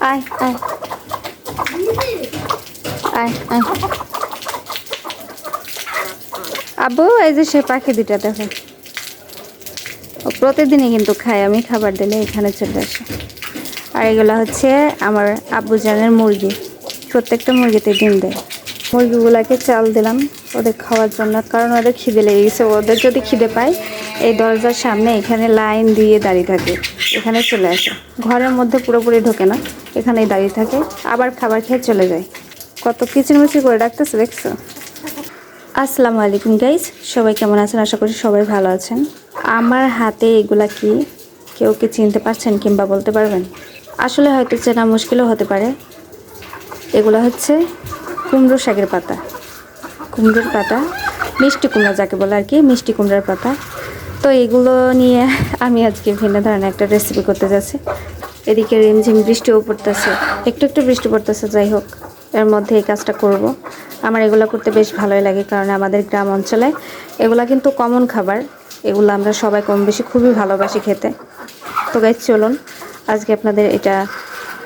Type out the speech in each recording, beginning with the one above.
আয় আয়। আয় আয়। আব্বু, এই যে সে পাখি দুটা দেখো। ও প্রতিদিনই কিন্তু খায়, আমি খাবার দিলে এখানে চলে আসে। আর এগুলো হচ্ছে আমার আব্বুজানের মুরগি। প্রত্যেকটা মুরগিতে ডিম দেয়। মুরগিগুলোকে চাল দিলাম। ওদের খাওয়ার জন্য, কারণ ওদের খিদে লেগে গেছে। ওদের যদি খিদে পায়, এই দরজার সামনে এখানে লাইন দিয়ে দাঁড়িয়ে থাকে। এখানে চলে আসে। ঘরের মধ্যে পুরোপুরি ঢোকে না, এখানেই দাঁড়িয়ে থাকে। আবার খাবার খেয়ে চলে যায়। কত কিচিরমিচির করে ডাকতেছে, দেখছ? আসসালামু আলাইকুম গাইজ সবাই কেমন আছেন? আশা করি সবাই ভালো আছেন। আমার হাতে এগুলা কি কেউ কি চিনতে পারছেন কিংবা বলতে পারবেন? আসলে হয়তো চেনা মুশকিলও হতে পারে। এগুলো হচ্ছে কুমড়ো শাকের পাতা। কুমড়োর পাতা, মিষ্টি কুমড়া যাকে বলে আর কি, মিষ্টি কুমড়ার পাতা। তো এগুলো নিয়ে আমি আজকে ভিন্ন ধরনের একটা রেসিপি করতে যাচ্ছি। এদিকে রিমঝিম বৃষ্টিও পড়তেছে। একটু একটু বৃষ্টি পড়তেছে, যাই হোক, এর মধ্যে এই কাজটা করব। আমার এগুলো করতে বেশ ভালোই লাগে, কারণ আমাদের গ্রাম অঞ্চলে এগুলা কিন্তু কমন খাবার। এগুলো আমরা সবাই কম বেশি খুবই ভালোবাসি খেতে। তো গাইজ চলুন, আজকে আপনাদের এটা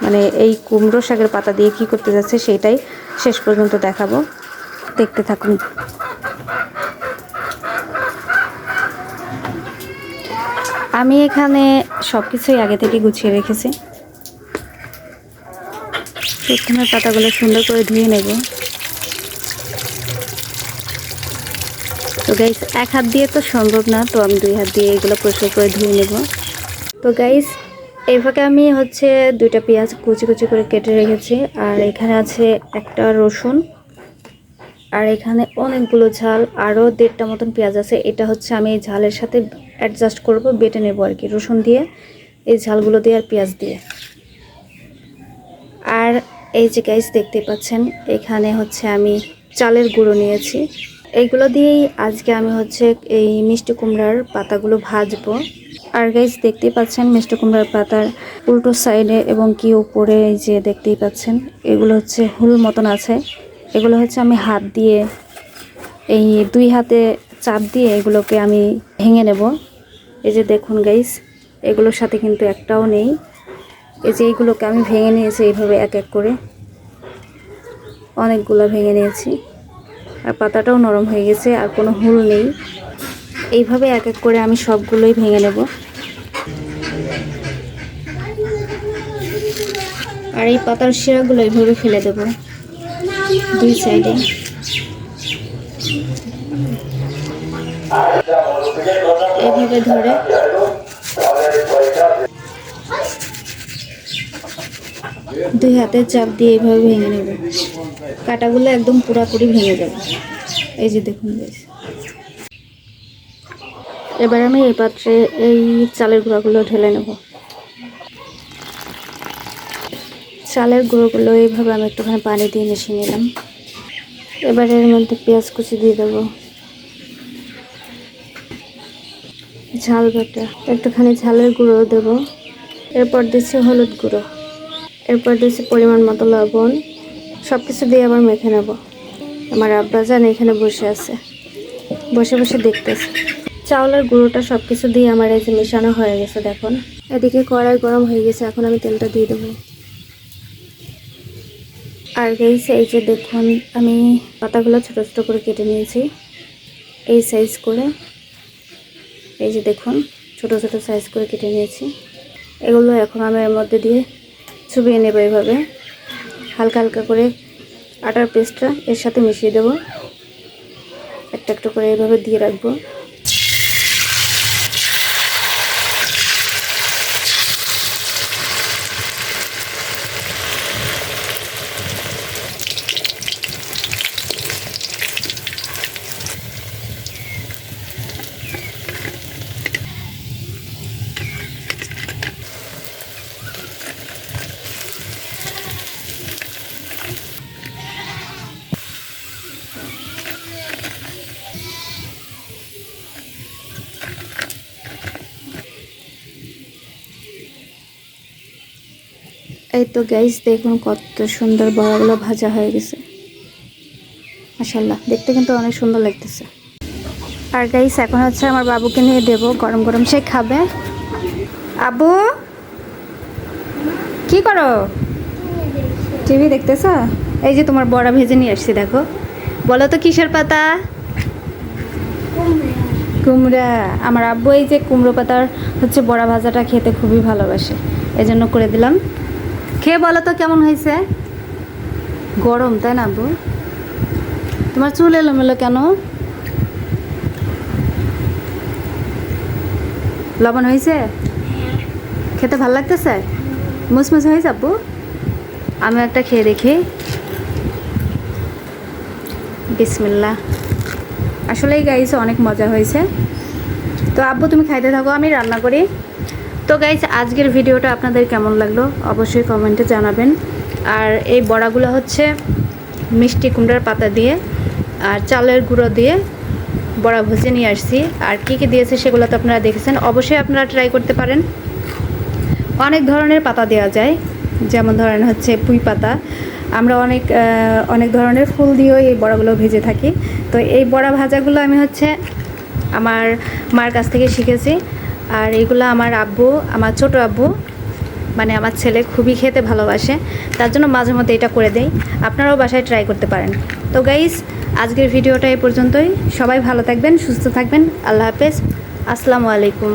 মানে এই কুমড়ো শাকের পাতা দিয়ে কি করতে যাচ্ছে, সেটাই শেষ পর্যন্ত দেখাবো। দেখতে থাকুন। আমি এখানে সব কিছুই আগে থেকে গুছিয়ে রেখেছি। প্রথমে পাতাগুলো সুন্দর করে ধুয়ে নেব। তো গাইস এক হাত দিয়ে তো সম্ভব না, তো আমি দুই হাত দিয়ে এগুলো পরিষ্কার করে ধুয়ে নেব। তো গাইস এই ফাঁকে আমি হচ্ছে দুইটা পেঁয়াজ কুচি কুচি করে কেটে রেখেছি, আর এখানে আছে একটা রসুন। আর এখানে অনেকগুলো ঝাল, আরও দেড়টা মতন পেঁয়াজ আছে। এটা হচ্ছে আমি এই ঝালের সাথে অ্যাডজাস্ট করব, বেটে নেব আর কি রসুন দিয়ে, এই ঝালগুলো দিয়ে আর পেঁয়াজ দিয়ে। আর এই যে গাইস দেখতে পাচ্ছেন, এখানে হচ্ছে আমি চালের গুঁড়ো নিয়েছি। এইগুলো দিয়েই আজকে আমি হচ্ছে এই মিষ্টি কুমড়ার পাতাগুলো ভাজবো। আর গাইজ দেখতেই পাচ্ছেন মিষ্টি কুমড়ার পাতার উল্টো সাইডে এবং কি উপরে যে দেখতেই পাচ্ছেন, এগুলো হচ্ছে হুল মতন আছে। এগুলো হচ্ছে আমি হাত দিয়ে, এই দুই হাতে চাপ দিয়ে এগুলোকে আমি ভেঙে নেব। এই যে দেখুন গাইস এগুলোর সাথে কিন্তু একটাও নেই। এই যে এইগুলোকে আমি ভেঙে নিয়েছি এইভাবে এক এক করে। অনেকগুলো ভেঙে নিয়েছি। আর পাতাটাও নরম হয়ে গেছে, আর কোনো হুল নেই। এইভাবে এক এক করে আমি সবগুলোই ভেঙে নেব। আর এই পাতার শিরাগুলো এইভাবে ফেলে দেব। দুই সাইডে। এইভাবে ধরে। দুই হাতে চাপ দিয়ে এইভাবে ভেঙে নেব। কাটাগুলো একদম পুরাপুরি ভেঙে যাবে। এই যে দেখুন এবার আমি এই পাত্রে এই চালের গুঁড়াগুলো ঢেলে নেব। চালের গুঁড়োগুলো এইভাবে আমি একটুখানি পানি দিয়ে মিশিয়ে নিলাম। এবার এর মধ্যে পেঁয়াজ কুচি দিয়ে দেবো। ঝাল বাটা। একটুখানি ঝালের গুঁড়ো দেবো। এরপর দিচ্ছি হলুদ গুঁড়ো। এরপর দিচ্ছি পরিমাণ মতো লবণ। সব কিছু দিয়ে আবার মেখে নেব। আমার আব্বা আব্বাজান এখানে বসে আছে। বসে বসে দেখতেছে। চাউলের গুঁড়োটা সব কিছু দিয়ে আমার এই যে মেশানো হয়ে গেছে, দেখুন। এদিকে কড়াই গরম হয়ে গেছে, এখন আমি তেলটা দিয়ে দেবো। আর গেছে এই যে দেখুন, আমি পাতাগুলো ছোটো ছোটো করে কেটে নিয়েছি। এই সাইজ করে। এই যে দেখুন, ছোট ছোট সাইজ করে কেটে নিয়েছি। এগুলো এখন আমি এর মধ্যে দিয়ে চুবিয়ে নেব এইভাবে। হালকা হালকা করে আটার পেস্টটা এর সাথে মিশিয়ে দেব। একটা একটা করে এইভাবে দিয়ে রাখব। এই তো গ্যাস দেখুন কত সুন্দর বড়াগুলো ভাজা হয়ে গেছে। মাসাল্লাহ দেখতে কিন্তু অনেক সুন্দর লাগতেছে। আর গাইস এখন হচ্ছে আমার বাবুকে নিয়ে দেব, গরম গরম সে খাবে। আবু, কি করো? টিভি দেখতেছ? এই যে তোমার বড়া ভেজে নিয়ে আসছি, দেখো। বলো তো কিসের পাতা? কুমড়া। আমার আব্বু এই যে কুমড়ো পাতার হচ্ছে বড়া ভাজাটা খেতে খুবই ভালোবাসে। এই জন্য করে দিলাম। খেয়ে বলো তো কেমন হয়েছে? গরম, তাই না আব্বু? তোমার চুল এলোমেলো কেন? লবণ হয়েছে? খেতে ভালো লাগতেছে? মুসমুস হয়েছে আব্বু? আমি একটা খেয়ে দেখি। বিসমিল্লা আসলেই গাইছে অনেক মজা হয়েছে। তো আব্বু তুমি খাইতে থাকো, আমি রান্না করি। তো গাইজ আজকের ভিডিওটা আপনাদের কেমন লাগল? অবশ্যই কমেন্টে জানাবেন। আর এই বড়াগুলো হচ্ছে মিষ্টি কুমড়ার পাতা দিয়ে আর চালের গুঁড়ো দিয়ে বড়া ভুজে নিয়ে আসছি। আর কী কী দিয়েছে সেগুলো তো আপনারা দেখেছেন। অবশ্যই আপনারা ট্রাই করতে পারেন। অনেক ধরনের পাতা দেওয়া যায়। যেমন ধরেন হচ্ছে পুঁই পাতা। আমরা অনেক অনেক ধরনের ফুল দিয়েও এই বড়াগুলো ভেজে থাকি। তো এই বড়া ভাজাগুলো আমি হচ্ছে আমার মার কাছ থেকে শিখেছি। আর এগুলো আমার আব্বু, আমার ছোট আব্বু মানে আমার ছেলে খুবই খেতে ভালোবাসে। তার জন্য মাঝে মধ্যে এটা করে দেই। আপনারাও বাসায় ট্রাই করতে পারেন। তো গাইস আজকের ভিডিওটা এ পর্যন্তই। সবাই ভালো থাকবেন, সুস্থ থাকবেন। আল্লাহ হাফেজ। আসসালামু আলাইকুম।